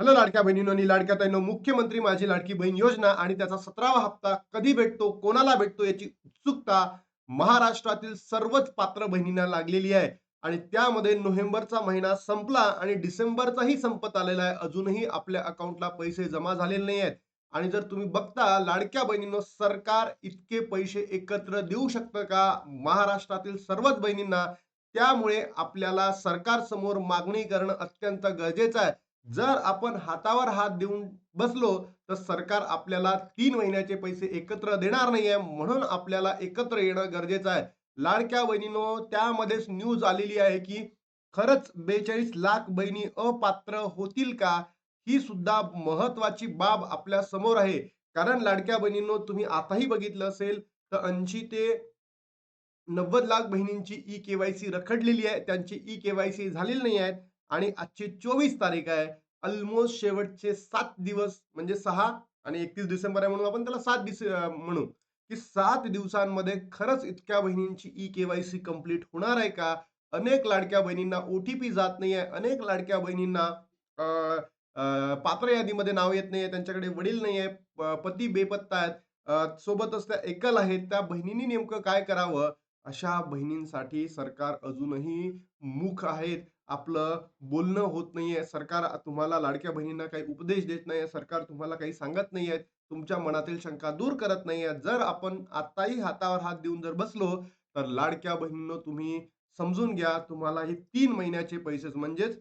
Hello लाडक्या बहिणीनो आणि लाडक्या ताईनो मुख्यमंत्री माझी लाडकी बहीण योजना आणि त्याचा सतरावा हप्ता कधी भेटतो कोणाला भेटतो याची उत्सुकता महाराष्ट्रातील सर्वच पात्र बहिणींना लागलेली आहे. आणि त्यामध्ये नोव्हेंबरचा महिना संपला आणि डिसेंबरचाही संपत आलेला आहे. अजूनही आपल्या अकाउंटला पैसे जमा झालेले नाही आहेत. आणि जर तुम्ही बघता लाडक्या बहिणींनो सरकार इतके पैसे एकत्र देऊ शकतं का? महाराष्ट्रातील सर्वच बहिणींना त्यामुळे आपल्याला सरकारसमोर मागणी करणं अत्यंत गरजेचं आहे. जर आपण हातावर हात देऊन बसलो तर सरकार आपल्याला तीन महिन्याचे पैसे एकत्र देणार नाही आहे म्हणून आपल्याला एकत्र येणं गरजेचं आहे. लाडक्या बहिणीनो त्यामध्येच न्यूज आलेली आहे की खरंच बेचाळीस लाख बहिणी अपात्र होतील का ही सुद्धा महत्वाची बाब आपल्यासमोर आहे. कारण लाडक्या बहिणींनो तुम्ही आताही बघितलं असेल तर ऐंशी ते नव्वद लाख बहिणींची ई केवायसी रखडलेली आहे. त्यांची ई केवायसी झालेली नाही आहेत आणि आजची चोवीस तारीख आहे. ऑलमोस्ट शेवटचे सात दिवस म्हणजे सहा आणि एकतीस डिसेंबर आहे म्हणून आपण त्याला सात दिस म्हणू. की सात दिवसांमध्ये खरंच इतक्या बहिणींची ई केवायसी कंप्लीट होणार आहे का? अनेक लाडक्या बहिणींना ओटीपी जात नाही आहे अनेक लाडक्या बहिणींना पात्र यादीमध्ये नाव येत नाही त्यांच्याकडे वडील नाही आहे पती बेपत्ता आहेत. सोबतच त्या एकल आहेत. त्या बहिणींनी नेमकं काय करावं? अशा बहिणींसाठी सरकार अजूनही मुख आहेत. आपलं बोलणं होत नाहीये. सरकार तुम्हाला लाडक्या बहिणींना काही उपदेश देत नाहीये. सरकार तुम्हाला काही सांगत नाहीये. तुमच्या मनातील शंका दूर करत नाहीये. जर आपण आताही हातावर हात देऊन जर बसलो तर लाडक्या बहिणींना तुम्ही समजून घ्या. तुम्हाला हे तीन महिन्याचे पैसे म्हणजेच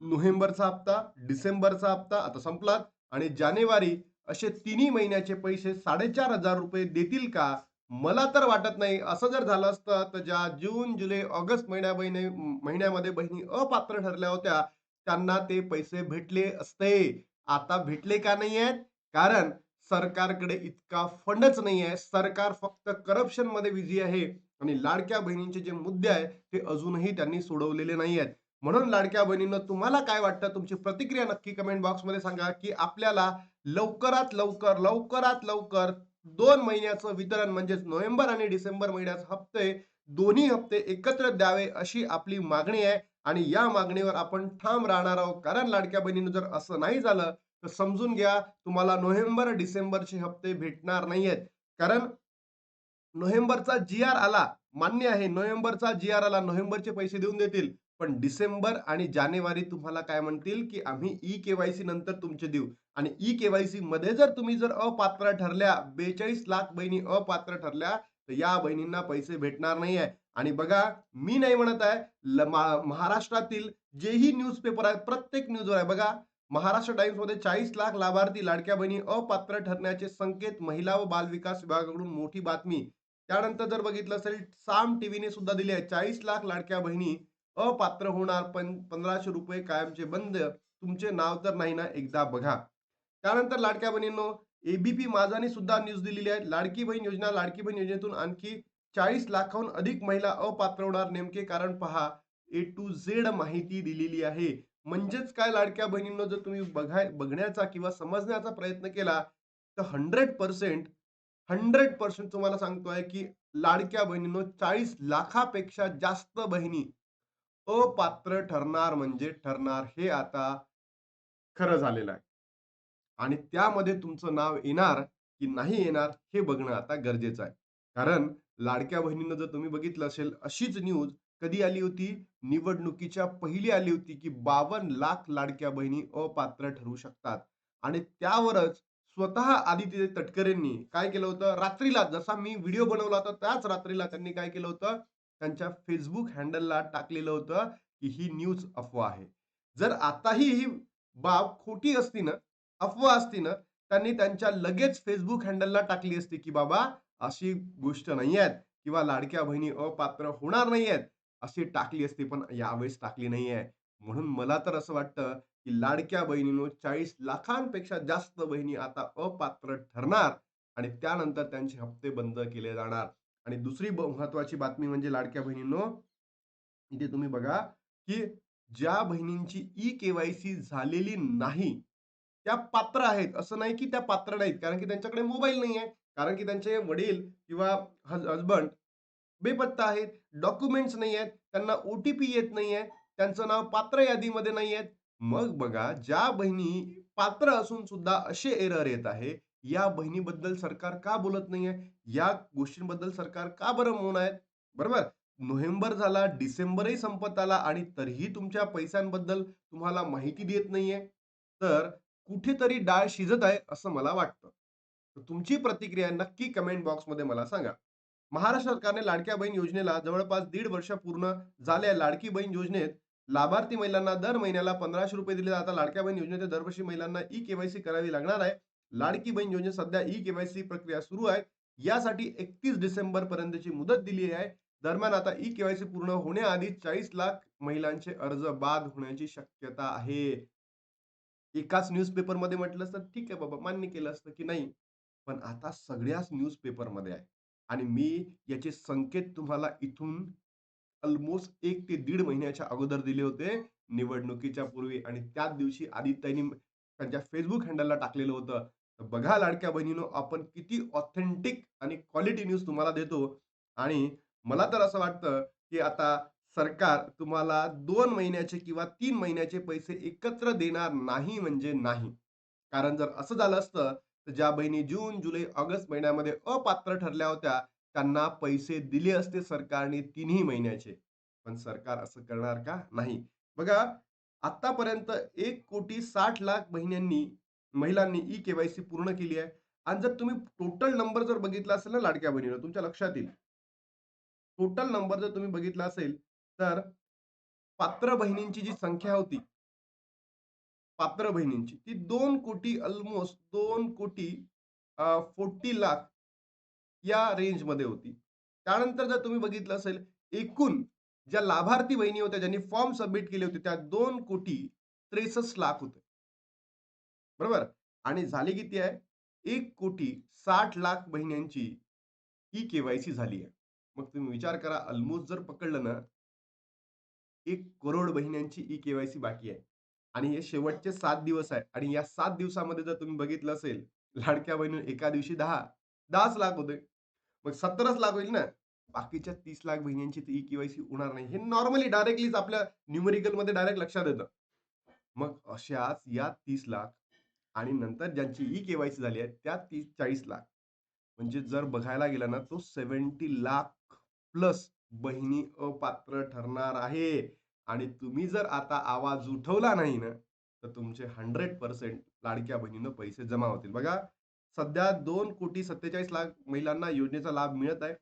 नोव्हेंबरचा हप्ता डिसेंबरचा हप्ता आता संपलात आणि जानेवारी असे तिन्ही महिन्याचे पैसे साडेचार हजार रुपये देतील का? मला तर वाटत नाही. असं जर झालं असतं तर ज्या जून जुलै ऑगस्ट महिन्या बहिणी महिन्यामध्ये बहिणी अपात्र ठरल्या होत्या त्यांना ते पैसे भेटले असते. आता भेटले का नाही आहेत? कारण सरकारकडे इतका फंडच नाही आहे. सरकार फक्त करप्शनमध्ये बिझी आहे. आणि लाडक्या बहिणींचे जे मुद्दे आहेत ते अजूनही त्यांनी सोडवलेले नाही आहेत. म्हणून लाडक्या बहिणींना तुम्हाला काय वाटतं? तुमची प्रतिक्रिया नक्की कमेंट बॉक्समध्ये सांगा की आपल्याला लवकरात लवकर लवकरात लवकर दोन महिन्याचं वितरण म्हणजेच नोव्हेंबर आणि डिसेंबर महिन्याचे हप्ते दोन्ही हप्ते एकत्र द्यावे अशी आपली मागणी आहे. आणि या मागणीवर आपण ठाम राहणार आहोत. कारण लाडक्या बहिणीनं जर असं नाही झालं तर समजून घ्या तुम्हाला नोव्हेंबर डिसेंबरचे हप्ते भेटणार नाहीयेत. कारण नोव्हेंबरचा जी आर आला मान्य आहे नोव्हेंबरचा जी आर आला नोव्हेंबरचे पैसे देऊन देतील. पण डिसेंबर आणि जानेवारी तुम्हाला काय म्हणतील? की आम्ही ई केवायसी नंतर तुमचे देऊ. आणि ई केवायसी मध्ये जर तुम्ही जर अपात्र ठरल्या बेचाळीस लाख बहिणी अपात्र ठरल्या तर या बहिणींना पैसे भेटणार नाही आहे आणि बघा मी नाही म्हणत आहे महाराष्ट्रातील जेही न्यूजपेपर आहेत प्रत्येक न्यूजवर आहे. बघा महाराष्ट्र टाइम्समध्ये चाळीस लाख लाभार्थी लाडक्या बहिणी अपात्र ठरण्याचे संकेत महिला व बाल विकास विभागाकडून मोठी बातमी. त्यानंतर जर बघितलं असेल साम टीव्हीने सुद्धा दिली आहे. चाळीस लाख लाडक्या बहिणी अपात्र होणार पण पंधराशे रुपये कायमचे बंद. तुमचे नाव तर नाही ना एकदा बघा. त्यानंतर लाडक्या बहिणींनो एबीपी माझाने सुद्धा न्यूज दिलेली आहे. लाडकी बहीण योजना लाडकी बहीण योजनेतून आणखी चाळीस लाखाहून अधिक महिला अपात्र होणार नेमके कारण पहा ए टू झेड माहिती दिलेली आहे. म्हणजेच काय लाडक्या बहिणींनो जर तुम्ही बघाय बघण्याचा किंवा समजण्याचा प्रयत्न केला तर हंड्रेड पर्सेंट हंड्रेड पर्सेंट तुम्हाला सांगतोय की लाडक्या बहिणींनो चाळीस लाखापेक्षा जास्त बहिणी अपात्र ठरणार म्हणजे ठरणार हे आता खरं झालेलं आहे. आणि त्यामध्ये तुमचं नाव येणार की नाही येणार हे बघणं आता गरजेचं आहे. कारण लाडक्या बहिणींना जर तुम्ही बघितलं असेल अशीच न्यूज कधी आली होती? निवडणुकीच्या पहिली आली होती की बावन्न लाख लाडक्या बहिणी अपात्र ठरू शकतात. आणि त्यावरच स्वतः आदित्य तटकरेंनी काय केलं होतं? रात्रीला जसा मी व्हिडिओ बनवला होता त्याच रात्रीला त्यांनी काय केलं होतं? त्यांच्या फेसबुक हँडलला टाकलेलं होतं की ही न्यूज अफवा आहे. जर आताही ही बाब खोटी असती ना अफवा असती ना त्यांनी त्यांच्या लगेच फेसबुक हँडलला टाकली असती की बाबा अशी गोष्ट नाही आहेत किंवा लाडक्या बहिणी अपात्र होणार नाही आहेत अशी टाकली असती पण यावेळेस टाकली नाही आहे. म्हणून मला तर असं वाटतं की लाडक्या बहिणीनो चाळीस लाखांपेक्षा जास्त बहिणी आता अपात्र ठरणार आणि त्यानंतर त्यांचे हप्ते बंद केले जाणार. आणि दुसरी महत्वाची बातमी म्हणजे लाडक्या बहिणींनो इथे तुम्ही बघा की ज्या बहिणींची ई केवायसी झालेली नाही त्या पात्र आहेत असं नाही की त्या पात्र नाहीत कारण की त्यांच्याकडे मोबाईल नाही आहे कारण की त्यांचे वडील किंवा हजबंड बेपत्ता आहेत डॉक्युमेंट्स नाही आहेत त्यांना ओटीपी येत नाही आहे त्यांचं नाव पात्र यादीमध्ये नाही आहेत मग बघा ज्या बहिणी पात्र असून सुद्धा असे एरर येत आहे, या बहिणीबद्दल सरकार का बोलत नाहीये? या गोष्टींबद्दल सरकार का बरं मौन आहेत? बरोबर? नोव्हेंबर झाला, डिसेंबरही संपत आला आणि तरीही तुमच्या पैशांबद्दल तुम्हाला माहिती देत नाहीये. तर कुठेतरी डाळ शिजत आहे असं मला वाटतं. तर तुमची प्रतिक्रिया नक्की कमेंट बॉक्समध्ये मला सांगा. महाराष्ट्र सरकारने लाडक्या बहीण योजनेला जवळपास दीड वर्ष पूर्ण झाल्या लाडकी बहीण योजनेत लाभार्थी महिलांना दर महिन्याला ₹1500 दिले जातात. लाडक्या बहीण योजनेत दरवर्षी महिलांना ई केवायसी करावी लागणार आहे. लाडकी बहीण योजनेत सध्या ई केवायसी प्रक्रिया सुरू आहे. यासाठी 31 डिसेंबर पर्यंतची मुदत दिली आहे. दरम्यान आता ई केवायसी पूर्ण होण्याआधी 40 लाख महिलांचे अर्ज बाद होण्याची शक्यता आहे. एकाच न्यूजपेपरमध्ये म्हटलं असतं ठीक आहे बाबा मान्य केलं असतं की नाही. पण आता सगळ्याच न्यूजपेपरमध्ये आहे आणि मी याचे संकेत तुम्हाला इथून ऑलमोस्ट एक ते दीड महिन्याच्या अगोदर दिले होते निवडणुकीच्या पूर्वी आणि त्याच दिवशी आदित्यनी त्यांच्या फेसबुक हँडलला टाकलेलं होतं. तर बघा लाडक्या बहिणीनो आपण किती ऑथेंटिक आणि क्वालिटी न्यूज तुम्हाला देतो आणि मला तर असं वाटतं, की आता सरकार तुम्हाला दोन महिन्याचे किंवा तीन महिन्याचे पैसे एकत्र देणार नाही म्हणजे नाही. कारण जर असं झालं असतं, तर ज्या बहिणी जून, जुलै, ऑगस्ट महिन्यामध्ये अपात्र ठरल्या होत्या, त्यांना पैसे दिले असते सरकारने तिन्ही महिन्याचे. पण सरकार असं करणार का? नाही. बघा आतापर्यंत एक कोटी साठ लाख महिन्यांनी महिलांनी ई केवायसी पूर्ण केली आहे आणि जर तुम्ही टोटल नंबर जर बघितला असेल ना लाडक्या बहिणीनं तुमच्या लक्षात येईल. टोटल नंबर जर तुम्ही बघितला असेल, तर पात्र बहिणींची जी संख्या होती पात्र बहिणींची, ती दोन कोटी अल्मोस्ट 2,40,00,000 अ, 40,00,000 या रेंजमध्ये होती. त्यानंतर जर तुम्ही बघितलं असेल, एकूण ज्या लाभार्थी बहिणी होत्या, ज्यांनी फॉर्म सबमिट केले होते, त्या 2,63,00,000 होते. बरोबर? आणि झाली किती आहे? एक कोटी साठ लाख बहिण्यांची ही केवायसी झाली आहे. मग तुम्ही विचार करा अल्मोस्ट जर पकडलं ना 1,00,00,000 बहिणींची ई केवायसी बाकी आहे आणि हे शेवटचे सात दिवस आहे आणि या सात दिवसामध्ये जर तुम्ही बघितलं असेल, लाडक्या बहिणी एका दिवशी दहा दहाच लाख होते. मग 17च लाख होईल ना. बाकीच्या 30,00,000 बहिणींची ई केवायसी होणार नाही. हे नॉर्मली डायरेक्टलीच आपल्या न्यूमेरिकलमध्ये डायरेक्ट लक्षात येतं. मग अशाच या तीस लाख आणि नंतर ज्यांची ई केवायसी झाली आहे, त्या तीस चाळीस लाख म्हणजे जर बघायला गेला ना, तो 70,00,000 प्लस बहिणी अपात्र ठरणार आहे आणि तुम्ही जर आता आवाज उठवला नाही ना, तर तुमचे 100% लाडक्या बहिणीनं पैसे जमा होतील. बघा सध्या 2,47,00,000 महिलांना योजनेचा लाभ मिळत आहे.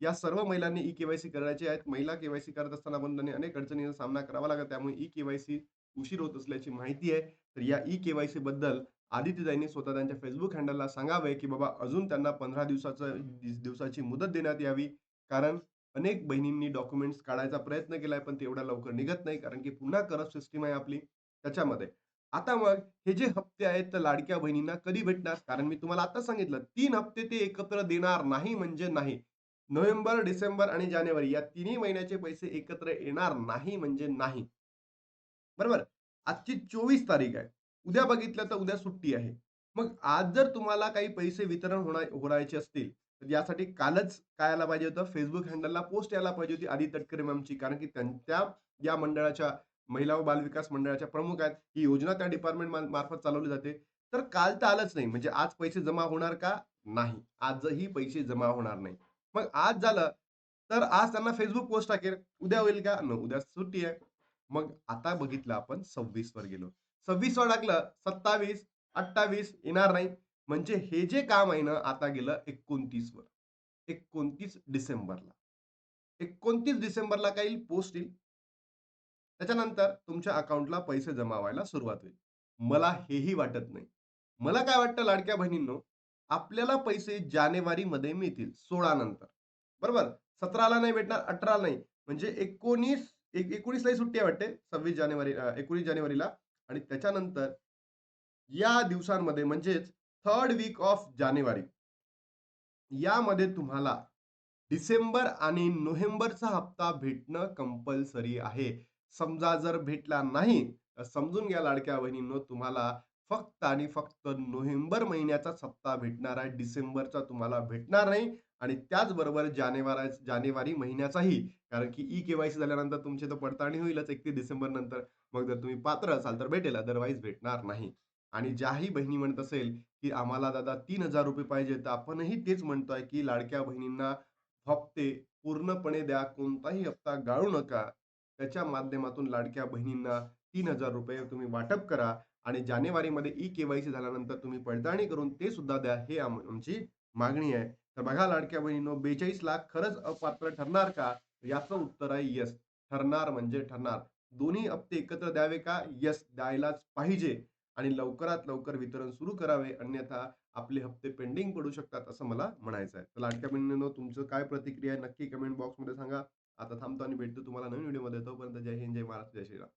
या सर्व महिलांनी ई केवायसी करायचे करायची आहेत. महिला केवायसी करत असताना पण त्यांनी अनेक अडचणींचा सामना करावा लागत त्यामुळे ई केवायसी उशीर होत असल्याची माहिती आहे. तर या ई केवायसी बद्दल आदित्यताईंनी स्वतः त्यांच्या फेसबुक हँडलला सांगावे, की बाबा अजून त्यांना 15 दिवसाचं दिवसाची मुदत देण्यात यावी. कारण अनेक बहिणींनी डॉक्युमेंट्स काढायचा प्रयत्न केलाय, पण तेवढा लवकर निघत नाही. कारण की पुन्हा करप्ट सिस्टीम आहे आपली त्याच्यामध्ये. आता मग हे जे हप्ते आहेत, तर लाडक्या बहिणींना कधी भेटणार? कारण मी तुम्हाला आता सांगितलं तीन हप्ते ते एकत्र देणार नाही म्हणजे नाही. नोव्हेंबर, डिसेंबर आणि जानेवारी या तिन्ही महिन्याचे पैसे एकत्र येणार नाही म्हणजे नाही. बरोबर? आजची 24 तारीख आहे. उद्या बघितलं तर उद्या सुट्टी आहे. मग आज जर तुम्हाला काही पैसे वितरण होणार होणायचे असतील, तर यासाठी कालच काय यायला पाहिजे होतं? फेसबुक हँडलला पोस्ट यायला पाहिजे होती आदी तटकरे मॅमची. कारण की त्यांच्या या मंडळाच्या महिला व बालविकास मंडळाच्या प्रमुख आहेत. ही योजना त्या डिपार्टमेंट मार्फत चालवली जाते. तर काल तर आलंच नाही. म्हणजे आज पैसे जमा होणार का? नाही. आजही पैसे जमा होणार नाही. मग आज झालं, तर आज त्यांना फेसबुक पोस्ट टाकेल. उद्या होईल का? न उद्या सुट्टी आहे. मग आता बघितलं आपण 26 वर गेलो. 26 वर टाकलं, 27, 28 येणार नाही. म्हणजे हे जे काम आहे ना, आता गेलं 29 वर. 29 डिसेंबरला. 29 डिसेंबरला काय येईल? पोस्ट येईल. त्याच्यानंतर तुमच्या अकाउंटला पैसे जमा व्हायला सुरुवात होईल. मला हेही वाटत नाही. मला काय वाटतं लाडक्या बहिणींनो, आपल्याला पैसे जानेवारीमध्ये मिळतील 16 नंतर. बरोबर? 17ला नाही भेटणार, 18ला नाही. म्हणजे 19 एक 19लाही सुट्टी आहे वाटते. 26 जानेवारी एकोणीस जानेवारीला आणि त्याच्यानंतर या दिवसांमध्ये म्हणजेच थर्ड वीक ऑफ जानेवारी यामध्ये तुम्हाला डिसेंबर आणि नोव्हेंबरचा हप्ता भेटणं कंपल्सरी आहे. समजा जर भेटला नाही, तर समजून घ्या लाडक्या बहिणींनो, तुम्हाला फक्त आणि फक्त नोव्हेंबर महिन्याचा हप्ता भेटणार आहे. डिसेंबरचा तुम्हाला भेटणार नाही आणि त्याचबरोबर जानेवारा जानेवारी महिन्याचाही. कारण की ई केवायसी झाल्यानंतर तुमची तर पडताळणी होईलच 31 डिसेंबर नंतर. मग जर तुम्ही पात्र असाल तर भेटेल, अदरवाईज भेटणार नाही. आणि ज्याही बहिणी म्हणत असेल, की आम्हाला दादा ₹3000 पाहिजे, तर आपणही तेच म्हणतोय, की लाडक्या बहिणींना हप्ते पूर्णपणे द्या. कोणताही हप्ता गाळू नका. त्याच्या माध्यमातून लाडक्या बहिणींना ₹3000 तुम्ही वाटप करा आणि जानेवारीमध्ये ई-के-वाय-सी झाल्यानंतर तुम्ही पडताळणी करून ते सुद्धा द्या. हे आम आमची मागणी आहे. तर बघा लाडक्या बहिणीनो बेचाळीस लाख खरंच अपात्र ठरणार का? याचं उत्तर आहे येस. ठरणार म्हणजे ठरणार. दोन्ही हप्ते एकत्र द्यावे का? येस, द्यायलाच पाहिजे आणि लवकरात लवकर वितरण सुरू करावे. अन्यथा आपले हप्ते पेंडिंग पडू शकतात, असं मला म्हणायचं आहे. तर लाडक्या बहिणींनो, तुमचं काय प्रतिक्रिया आहे नक्की कमेंट बॉक्समध्ये सांगा. आता थांबतो आणि भेटतो तुम्हाला नवीन व्हिडिओमध्ये. तोपर्यंत जय हिंद, जय महाराष्ट्र, जय श्रीराम.